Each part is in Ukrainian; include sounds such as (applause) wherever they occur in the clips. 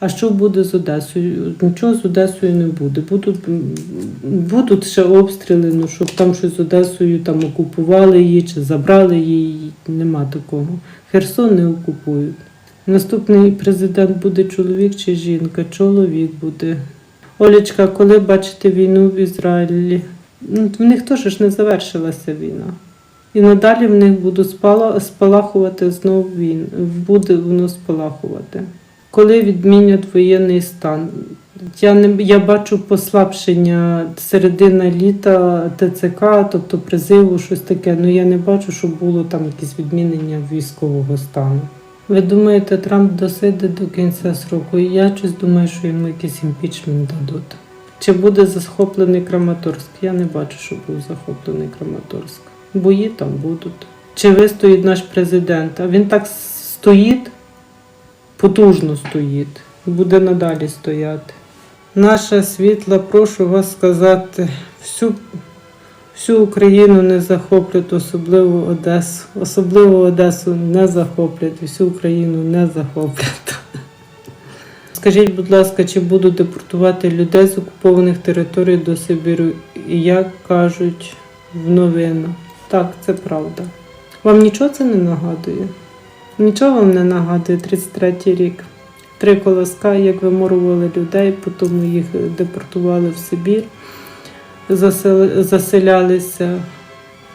А що буде з Одесою? Нічого з Одесою не буде. Будуть, будуть ще обстріли, ну щоб там щось з Одесою там окупували її чи забрали її. Нема такого. Херсон не окупують. Наступний президент буде чоловік чи жінка? Чоловік буде. Олечка, коли бачите війну в Ізраїлі? Ну, в них теж ж не завершилася війна. І надалі в них буде спалахувати знову він. Буде воно спалахувати. Коли відмінять воєнний стан? Я не я бачу послабшення середина літа ТЦК, тобто призиву, щось таке. Ну я не бачу, щоб було там якесь відмінення військового стану. Ви думаєте, Трамп досиде до кінця сроку? Я щось думаю, що йому якийсь імпічмент дадуть. Чи буде захоплений Краматорськ? Я не бачу, що був захоплений Краматорськ. Бої там будуть. Чи вистоїть наш президент? А він так стоїть, потужно стоїть, і буде надалі стояти. Наша світла, прошу вас сказати, всю, всю Україну не захоплять, особливо Одесу. Особливо Одесу не захоплять, всю Україну не захоплять. (laughs) Скажіть, будь ласка, чи будуть депортувати людей з окупованих територій до Сибіру? І як кажуть в новинах. Так, це правда. Вам нічого це не нагадує? Нічого вам не нагадує 33-й рік. Три колоска, як виморували людей, потім їх депортували в Сибір, заселялися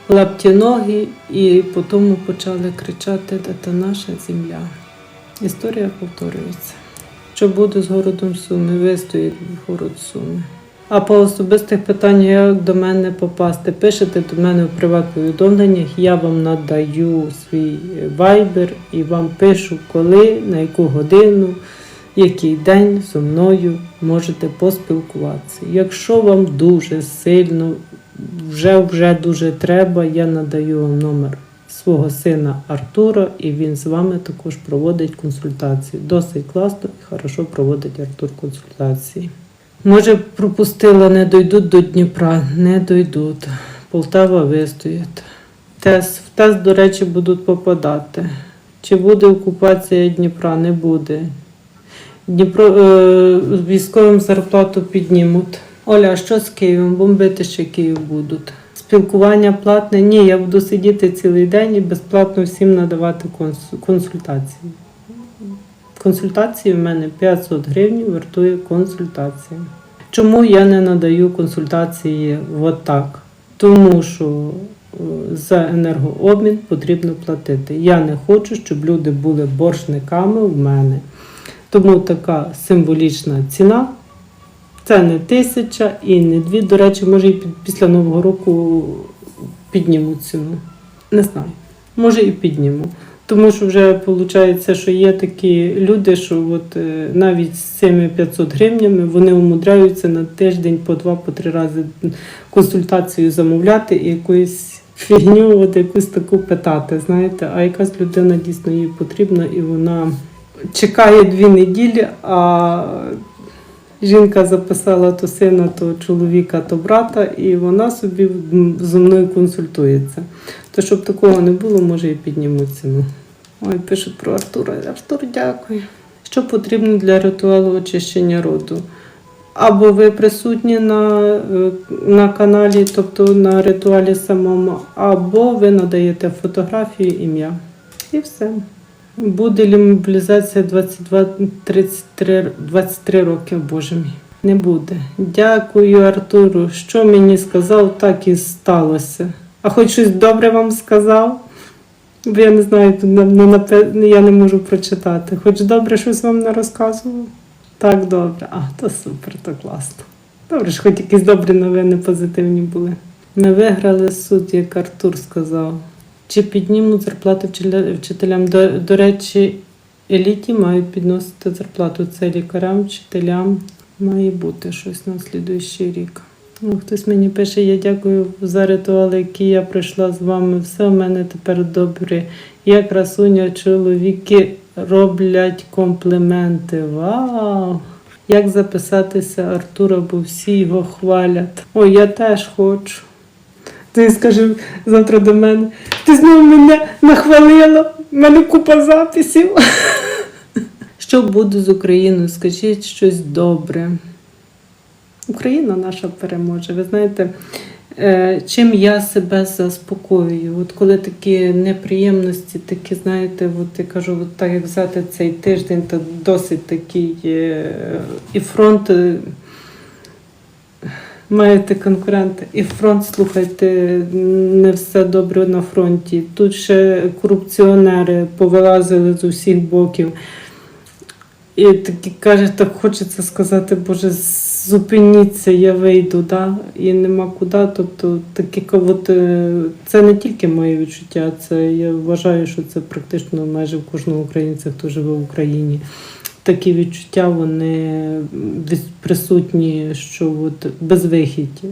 лапті ноги і потім почали кричати «Це наша земля. Історія повторюється. Що буде з городом Суми? Вистоїть город Суми. А по особистих питаннях, як до мене попасти, пишете до мене в приват повідомленнях, я вам надаю свій вайбер і вам пишу, коли, на яку годину, який день зі мною можете поспілкуватися. Якщо вам дуже сильно, вже вже дуже треба, я надаю вам номер свого сина Артура, і він з вами також проводить консультації. Досить класно і хорошо проводить Артур консультації. Може, пропустила, не дойдуть до Дніпра, не дойдуть. Полтава вистоїть. ТЕС, в ТЕС, до речі, будуть попадати. Чи буде окупація Дніпра? Не буде. Дніпро е, військовим зарплату піднімуть. Оля, що з Києвом? Бомбити ще Київ будуть. Спілкування платне? Ні, я буду сидіти цілий день і безплатно всім надавати консультації. Консультації в мене 500 гривень вартує консультація. Чому я не надаю консультації от так? Тому що е, за енергообмін потрібно платити. Я не хочу, щоб люди були боржниками в мене. Тому така символічна ціна. Це не тисяча і не дві. До речі, може і після Нового року підніму ціну. Не знаю. Може і підніму. Тому що вже виходить, що є такі люди, що от е, навіть з цими 500 гривнями вони умудряються на тиждень по два, по три рази консультацію замовляти і якусь фігню, от якусь таку питати. Знаєте, а якась людина дійсно їй потрібна і вона чекає дві неділі, а жінка записала то сина, то чоловіка, то брата, і вона собі зі мною консультується. То щоб такого не було, може і підніму ціну. Ой, пишуть про Артура. Артур, дякую. Що потрібно для ритуалу очищення роду? Або ви присутні на, е, на каналі, тобто на ритуалі самому, або ви надаєте фотографію, ім'я. І все. Буде ли мобілізація 22, 33, 23 роки, боже мій. Не буде. Дякую, Артуру. Що мені сказав, так і сталося. А хоч щось добре вам сказав? Бо я не знаю, я не можу прочитати. Хоч добре щось вам не розказував? Так, добре. А, то супер, то класно. Добре, ж хоч якісь добрі новини позитивні були. Ми виграли суд, як Артур сказав. Чи піднімуть зарплату вчителям? До, до речі, еліті мають підносити зарплату. Це лікарям, вчителям. Має бути щось на слідуючий рік. Хтось мені пише, я дякую за ритуали, які я пройшла з вами. Все в мене тепер добре. Я красуня, чоловіки роблять компліменти. Вау! Як записатися Артура, бо всі його хвалять. Ой, я теж хочу. Ти скажи завтра до мене, ти знову мене нахвалила, в мене купа записів. (laughs) Що буде з Україною? Скажіть щось добре. Україна наша переможе. Ви знаєте, е, чим я себе заспокоюю? От коли такі неприємності, такі, знаєте, от я кажу, от так як взяти цей тиждень, то досить такий е, і фронт. е, Маєте конкурента, і фронт, слухайте, не все добре на фронті. Тут ще корупціонери повилазили з усіх боків. І такі каже, так хочеться сказати, Боже, зупиніться, я вийду, да? і нема куди. Тобто такі от, е, це не тільки моє відчуття, це я вважаю, що це практично майже в кожного українця, хто живе в Україні. Такі відчуття вони присутні, що от безвихідь.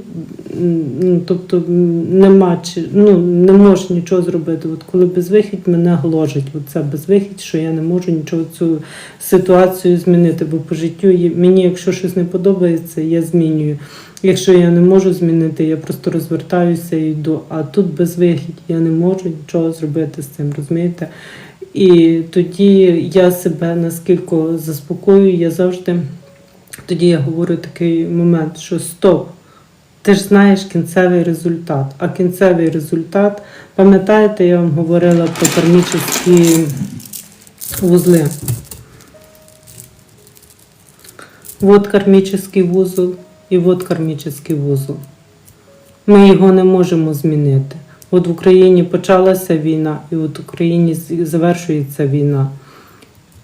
Ну, тобто нема чи ну не можеш нічого зробити. От коли безвихідь мене гложить, оце безвихідь, що я не можу нічого цю ситуацію змінити. Бо по життю мені, якщо щось не подобається, я змінюю. Якщо я не можу змінити, я просто розвертаюся і йду. А тут безвихідь, я не можу нічого зробити з цим, розумієте? І тоді я себе наскільки заспокоюю, я завжди тоді я говорю такий момент, що стоп, ти ж знаєш кінцевий результат. А кінцевий результат, пам'ятаєте, я вам говорила про кармічні вузли. Вот кармічний вузол і от кармічний вузол. Ми його не можемо змінити. От в Україні почалася війна, і от в Україні завершується війна.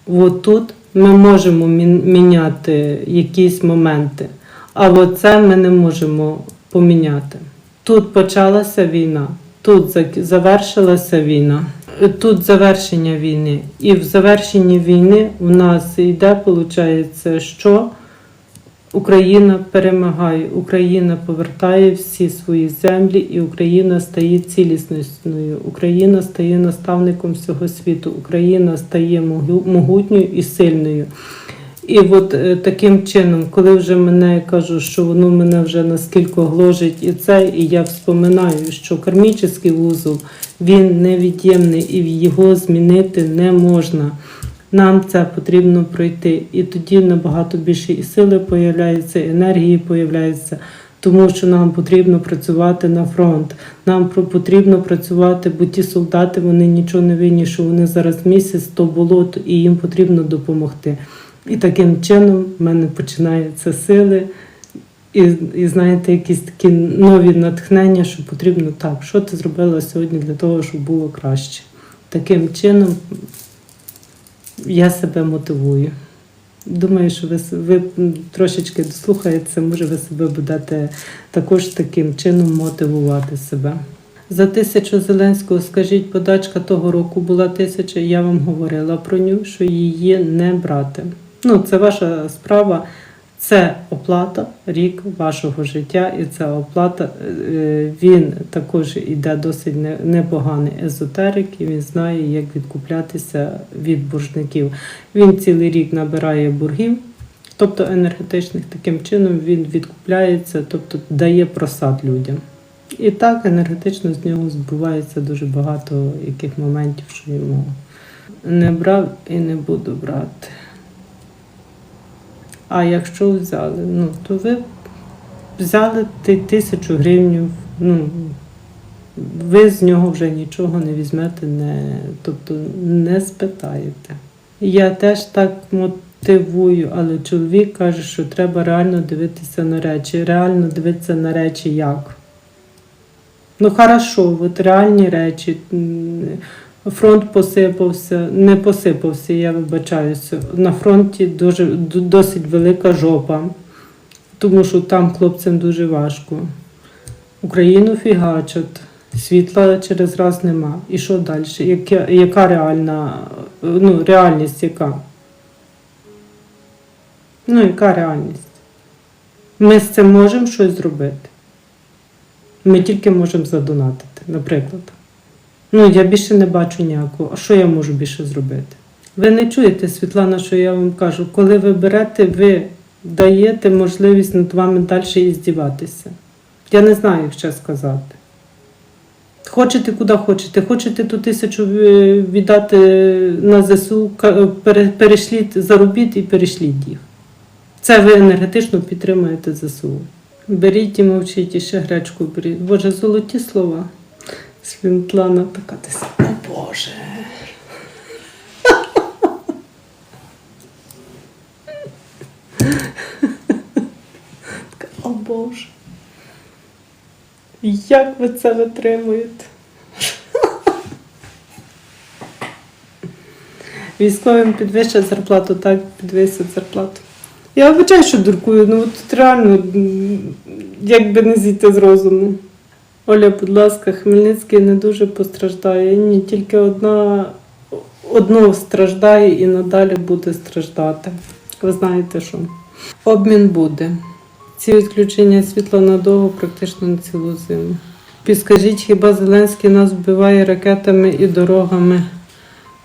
От тут ми можемо міняти якісь моменти, а от це ми не можемо поміняти. Тут почалася війна, тут завершилася війна, тут завершення війни. І в завершенні війни в нас йде, виходить, що Україна перемагає, Україна повертає всі свої землі, і Україна стає цілісною. Україна стає наставником всього світу. Україна стає могутньою і сильною. І от е, таким чином, коли вже мене я кажу, що воно мене вже наскільки гложить і це, і я вспоминаю, що кармічний вузол він невід'ємний і його змінити не можна. Нам це потрібно пройти. І тоді набагато більше і сили появляється, і енергії появляється, тому що нам потрібно працювати на фронт. Нам потрібно працювати, бо ті солдати вони нічого не винні, що вони зараз місяць то болото, і їм потрібно допомогти. І таким чином в мене починаються сили. І, і знаєте, якісь такі нові натхнення, що потрібно так, що ти зробила сьогодні для того, щоб було краще. Таким чином я себе мотивую. Думаю, що ви, ви трошечки дослухаєтеся, може ви себе будете також таким чином мотивувати себе. За тисячу Зеленського, скажіть, подачка того року була тисяча, я вам говорила про нього, що її не брати. Ну, це ваша справа, це оплата рік вашого життя, і це оплата. е, Він також іде досить непоганий езотерик, і він знає, як відкуплятися від боржників. Він цілий рік набирає боргів, тобто енергетичних, таким чином він відкупляється, тобто дає просад людям. І так енергетично з нього збувається дуже багато яких моментів, що йому не брав і не буду брати. А якщо взяли, ну то ви взяли тисячу гривень, ну ви з нього вже нічого не візьмете, не, тобто не спитаєте. Я теж так мотивую, але чоловік каже, що треба реально дивитися на речі. Реально дивитися на речі як? Ну, хорошо, от реальні речі. Фронт посипався, не посипався, я вибачаюся. На фронті дуже, досить велика жопа, тому що там хлопцям дуже важко. Україну фігачать, світла через раз нема. І що далі? Яка, яка реальна, е, ну, реальність яка? Ну, яка реальність? Ми з цим можемо щось зробити. Ми тільки можемо задонатити, наприклад. Ну, я більше не бачу ніякого. А що я можу більше зробити? Ви не чуєте, Світлана, що я вам кажу, коли ви берете, ви даєте можливість над вами далі і здіватися. Я не знаю, як ще сказати. Хочете куди хочете, хочете ту тисячу е, віддати на ЗСУ, пере- перешліть, заробіть і перешліть їх. Це ви енергетично підтримуєте ЗСУ. Беріть і мовчіть, і ще гречку беріть. Боже, золоті слова. Світлана така десь. О Боже. О Боже. Як ви це витримуєте? Військовим підвищать зарплату, так, підвищать зарплату. Я вибачаю, що дуркую, ну от реально, як би не зійти з розуму. Оля, будь ласка, Хмельницький не дуже постраждає. Ні, тільки одна одно страждає і надалі буде страждати. Ви знаєте що? Обмін буде. Ці відключення світла надовго практично на цілу зиму. Підскажіть, хіба Зеленський нас вбиває ракетами і дорогами,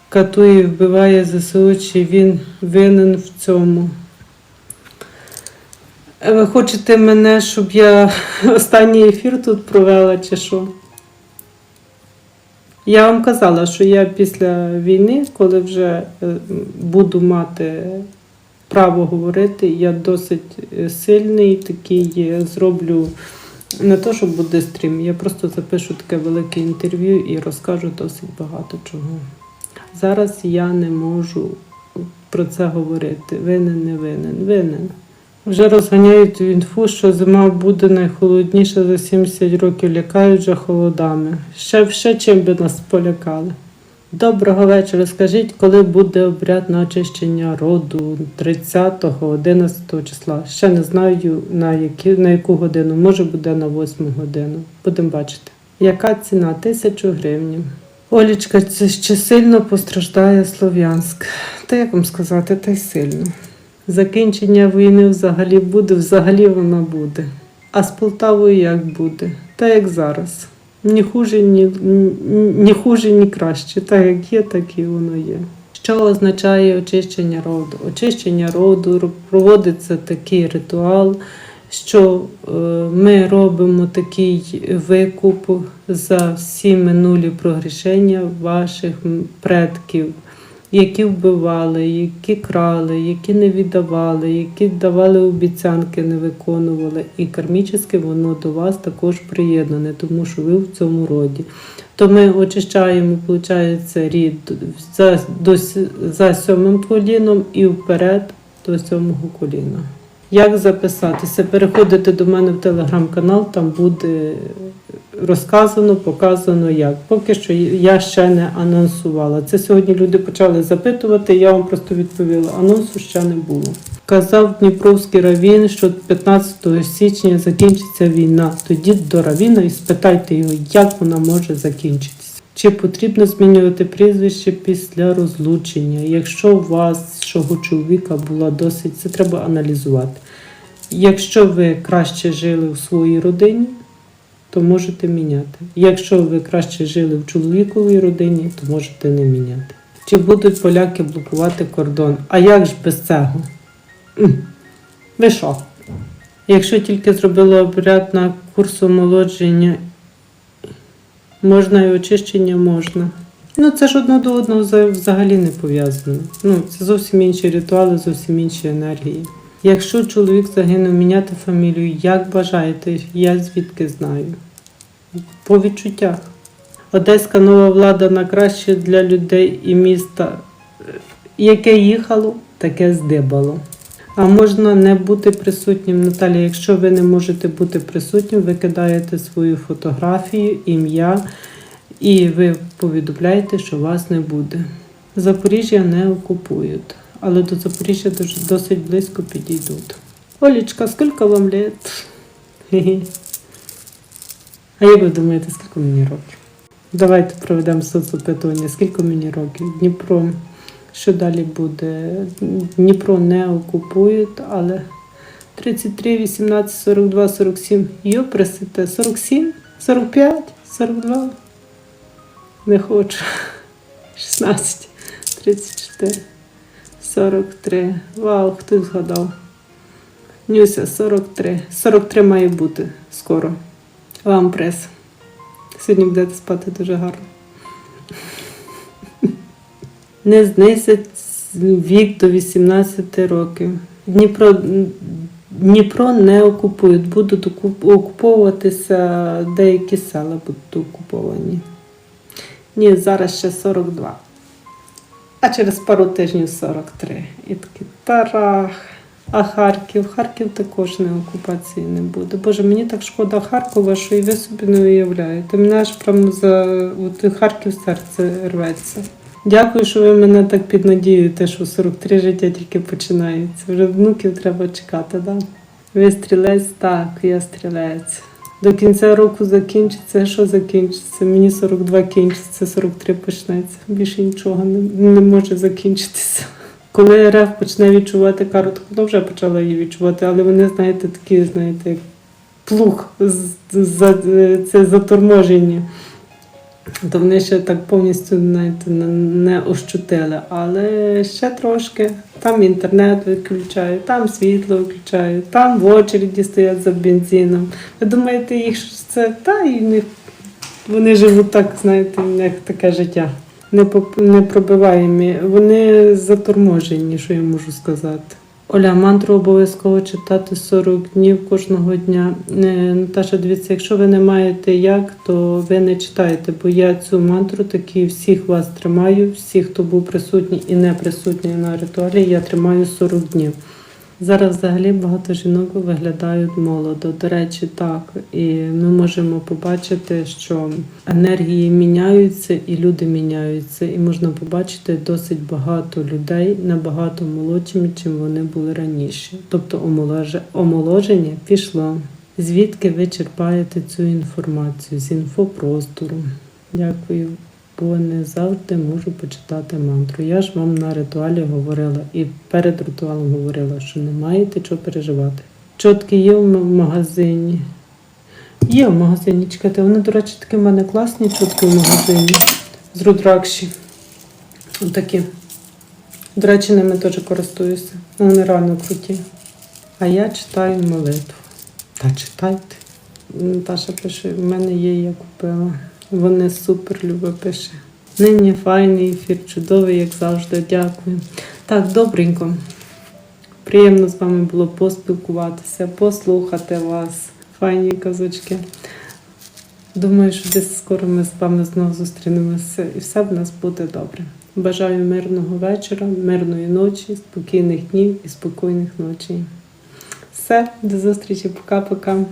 катує, вбиває ЗСУ, чи він винен в цьому? Е, Ви хочете мене, щоб я (laughs) останній ефір тут провела, чи що? Я вам казала, що я після війни, коли вже е, буду мати право говорити, я досить е, сильний, такий зроблю не то, що буде стрім, я просто запишу таке велике інтерв'ю і розкажу досить багато чого. Зараз я не можу про це говорити. Винен, не винен, винен. Вже розганяють інфу, що зима буде найхолодніша за 70 років, лякають вже холодами. Ще, ще чим би нас полякали. Доброго вечора. Скажіть, коли буде обряд на очищення роду 30-го, 11 числа? Ще не знаю на, які, на яку годину. Може буде на 8 годину. Будемо бачити. Яка ціна? Тисячу гривень. Олічка, це ще сильно постраждає Слов'янськ. Та як вам сказати, та й сильно. Закінчення війни взагалі буде, взагалі вона буде. А з Полтавою як буде? Та як зараз. Ні хуже, ні, ні, хуже, ні краще. Так як є, так і воно є. Що означає очищення роду? Очищення роду проводиться такий ритуал, що е, ми робимо такий викуп за всі минулі прогрішення ваших предків, які вбивали, які крали, які не віддавали, які давали обіцянки, не виконували. І кармічне воно до вас також приєднане, тому що ви в цьому роді. То ми очищаємо, виходить, рід за, до, за сьомим коліном і вперед до сьомого коліна. Як записатися? Переходите до мене в телеграм-канал, там буде розказано, показано як. Поки що я ще не анонсувала. Це сьогодні люди почали запитувати, я вам просто відповіла. Анонсу ще не було. Казав Дніпровський равін, що 15 січня закінчиться війна. Тоді до равіна і спитайте його, як вона може закінчитися. Чи потрібно змінювати прізвище після розлучення? Якщо у вас вашого чоловіка була досить, це треба аналізувати. Якщо ви краще жили в своїй родині, то можете міняти. Якщо ви краще жили в чоловіковій родині, то можете не міняти. Чи будуть поляки блокувати кордон? А як ж без цього? Ви що? Якщо тільки зробили обряд на курс омолодження, можна і очищення можна. Ну, це ж одно до одного взагалі не пов'язано. Ну, це зовсім інші ритуали, зовсім інші енергії. Якщо чоловік загинув, міняти фамілію, як бажаєте, я звідки знаю. По відчуттях. Одеська нова влада на краще для людей і міста. Яке їхало, таке здибало. А можна не бути присутнім, Наталя. Якщо ви не можете бути присутнім, ви кидаєте свою фотографію, ім'я і ви повідомляєте, що вас не буде. Запоріжжя не окупують, але до Запоріжжя досить близько підійдуть. Олічка, скільки вам? Хе-хе. А як ви думаєте, скільки мені років? Давайте проведемо соцопитування. Скільки мені років? Дніпро. Що далі буде? Дніпро не окупують, але 33, 18, 42, 47. Йо, пресите, 47, 45, 42. Не хочу. 16, 34, 43. Вау, хтось згадав. Нюся, 43. 43 має бути скоро. Вам прес. Сьогодні будете спати дуже гарно. Не знизить вік до 18 років. Дніпро, Дніпро не окупують, будуть окуповуватися деякі села будуть окуповані. Ні, зараз ще 42. А через пару тижнів 43. І такий тарах. А Харків, Харків також не окупації не буде. Боже, мені так шкода Харкова, що і ви собі не уявляєте. Мене аж прямо за от Харків серце рветься. Дякую, що ви мене так піднадіюєте, що 43 життя тільки починається. Вже внуків треба чекати, да? Ви стрілець? Так, я стрілець. До кінця року закінчиться. Що закінчиться? Мені 42 кінчиться, 43 почнеться. Більше нічого не, не може закінчитися. Коли РФ почне відчувати кару, то вона вже почала її відчувати, але вони, знаєте, такі, знаєте, як плуг, за, це заторможені. То вони ще так повністю знаєте, не- не ощутили. Але ще трошки. Там інтернет виключають, там світло виключають, там в очереді стоять за бензином. Ви думаєте, їх це та і них вони живуть так, знаєте, них таке життя. Не, поп- не пробиваємі. Вони заторможені, що я можу сказати. Оля, мантру обов'язково читати 40 днів кожного дня. Е, Наташа, дивіться, якщо ви не маєте як, то ви не читаєте, бо я цю мантру таки всіх вас тримаю, всіх, хто був присутній і не присутній на ритуалі, я тримаю 40 днів. Зараз взагалі багато жінок виглядають молодо. До речі, так. І ми можемо побачити, що енергії міняються і люди міняються. І можна побачити досить багато людей набагато молодшими, чим вони були раніше. Тобто омоложе- омоложення пішло. Звідки ви черпаєте цю інформацію? З інфопростору. Дякую. Бо не завжди можу почитати мантру. Я ж вам на ритуалі говорила і перед ритуалом говорила, що не маєте чого переживати. Чотки є в магазині. Є в магазині, чекайте, вони, до речі, такі в мене класні чотки в магазині з рудракші. Такі. До речі, ними теж користуюся. Вони реально круті. А я читаю молитву. Та читайте. Наташа пише, в мене є, я купила. Вони супер любить пише. Нині файний ефір, чудовий, як завжди. Дякую. Так, добренько. Приємно з вами було поспілкуватися, послухати вас. Файні казочки. Думаю, що десь скоро ми з вами знову зустрінемося і все в нас буде добре. Бажаю мирного вечора, мирної ночі, спокійних днів і спокійних ночей. Все, до зустрічі, пока-пока.